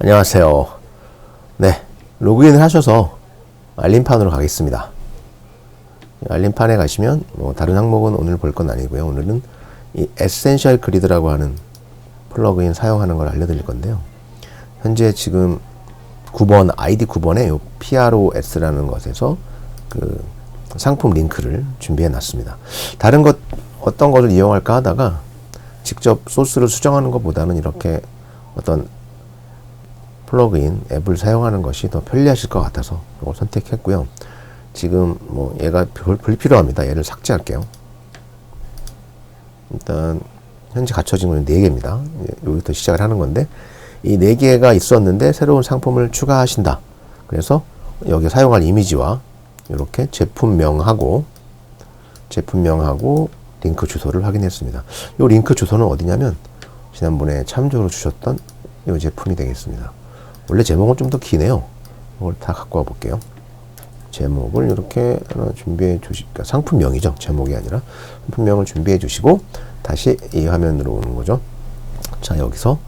안녕하세요. 네, 로그인을 하셔서 알림판으로 가겠습니다. 알림판에 가시면 뭐 다른 항목은 오늘 볼 건 아니고요. 오늘은 이 에센셜 그리드라고 하는 플러그인 사용하는 걸 알려드릴 건데요. 현재 지금 9번 아이디 9번에 요 PROS라는 것에서 그 상품 링크를 준비해 놨습니다. 다른 것 어떤 것을 이용할까 하다가 직접 소스를 수정하는 것보다는 이렇게 어떤 플러그인 앱을 사용하는 것이 더 편리하실 것 같아서 이걸 선택했고요. 지금 뭐 얘가 불- 불필요합니다. 얘를 삭제할게요. 일단 현재 갖춰진 건 4개입니다. 여기부터 시작을 하는 건데 이 4개가 있었는데 새로운 상품을 추가하신다. 그래서 여기 사용할 이미지와 이렇게 제품명하고 제품명하고 링크 주소를 확인했습니다. 이 링크 주소는 어디냐면 지난번에 참조로 주셨던 이 제품이 되겠습니다. 원래 제목은 좀 더 기네요. 이걸 다 갖고 와 볼게요. 제목을 이렇게 하나 준비해 주시, 그러니까 상품명이죠. 제목이 아니라 상품명을 준비해 주시고 다시 이 화면으로 오는 거죠. 자 여기서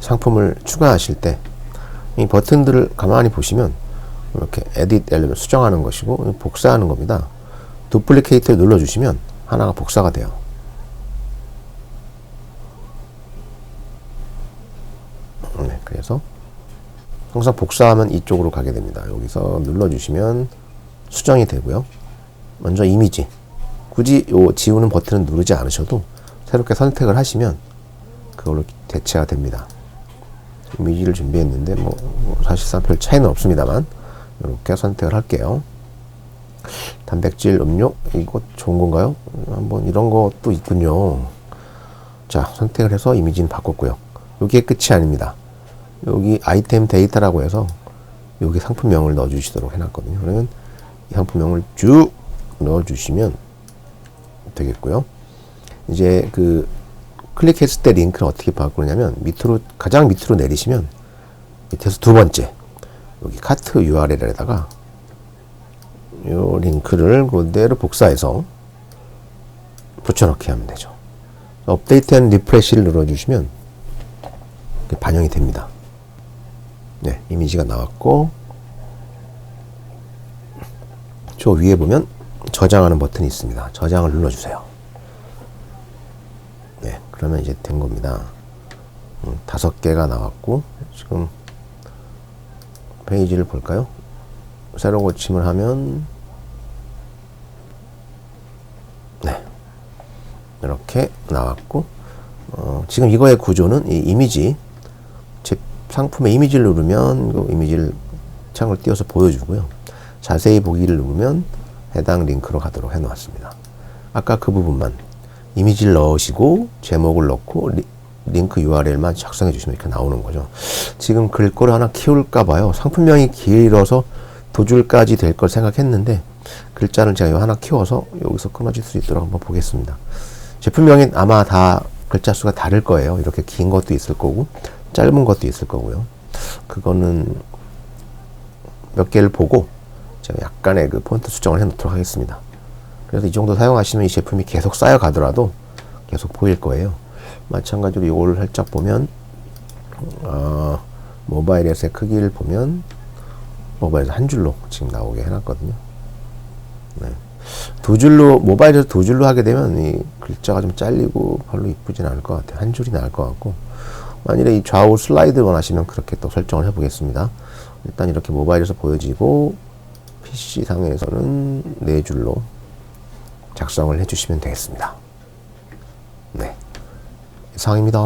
상품을 추가하실 때 이 버튼들을 가만히 보시면 이렇게 에딧 엘리먼트 수정하는 것이고 복사하는 겁니다. 두플리케이트를 눌러 주시면 하나가 복사가 돼요. 네, 그래서 항상 복사하면 이쪽으로 가게 됩니다. 여기서 눌러주시면 수정이 되고요. 먼저 이미지. 굳이 요 지우는 버튼을 누르지 않으셔도 새롭게 선택을 하시면 그걸로 대체가 됩니다. 이미지를 준비했는데 뭐, 뭐 사실상 별 차이는 없습니다만 이렇게 선택을 할게요. 단백질 음료 이거 좋은 건가요? 한번 이런 것도 있군요. 자 선택을 해서 이미지는 바꿨고요. 여기에 끝이 아닙니다. 여기 아이템 데이터라고 해서 여기 상품명을 넣어주시도록 해놨거든요. 그러면 이 상품명을 쭉 넣어주시면 되겠고요. 이제 그 클릭했을 때 링크를 어떻게 바꾸냐면 밑으로 가장 밑으로 내리시면 밑에서 두 번째 여기 카트 URL에다가 요 링크를 그대로 복사해서 붙여넣기 하면 되죠. 업데이트한 리프레시를 눌러주시면 반영이 됩니다. 네, 이미지가 나왔고 저 위에 보면 저장하는 버튼이 있습니다. 저장을 눌러주세요. 네, 그러면 이제 된 겁니다. 음, 다섯 개가 나왔고 지금 페이지를 볼까요? 새로 고침을 하면 네 이렇게 나왔고 어, 지금 이거의 구조는 이 이미지 제 상품의 이미지를 누르면 그 이미지를 창을 띄워서 보여주고요. 자세히 보기를 누르면 해당 링크로 가도록 해놓았습니다. 아까 그 부분만 이미지를 넣으시고 제목을 넣고 리, 링크 URL만 작성해 주시면 이렇게 나오는 거죠. 지금 글꼴을 하나 키울까 봐요. 상품명이 길어서 두 줄까지 될 걸 생각했는데 글자를 제가 하나 키워서 여기서 끊어질 수 있도록 한번 보겠습니다. 제품명이 아마 다 글자 수가 다를 거예요. 이렇게 긴 것도 있을 거고 짧은 것도 있을 거고요. 그거는 몇 개를 보고 제가 약간의 그 폰트 수정을 해 놓도록 하겠습니다. 그래서 이 정도 사용하시면 이 제품이 계속 쌓여 가더라도 계속 보일 거예요. 마찬가지로 이거를 살짝 보면 어, 모바일에서의 크기를 보면 모바일에서 한 줄로 지금 나오게 해놨거든요. 네. 두 줄로 모바일에서 두 줄로 하게 되면 이 글자가 좀 잘리고 별로 이쁘진 않을 것 같아요. 한 줄이 나을 것 같고 만일에 이 좌우 슬라이드 원하시면 그렇게 또 설정을 해보겠습니다. 일단 이렇게 모바일에서 보여지고 PC 상에서는 네 줄로 작성을 해주시면 되겠습니다. 네, 이상입니다.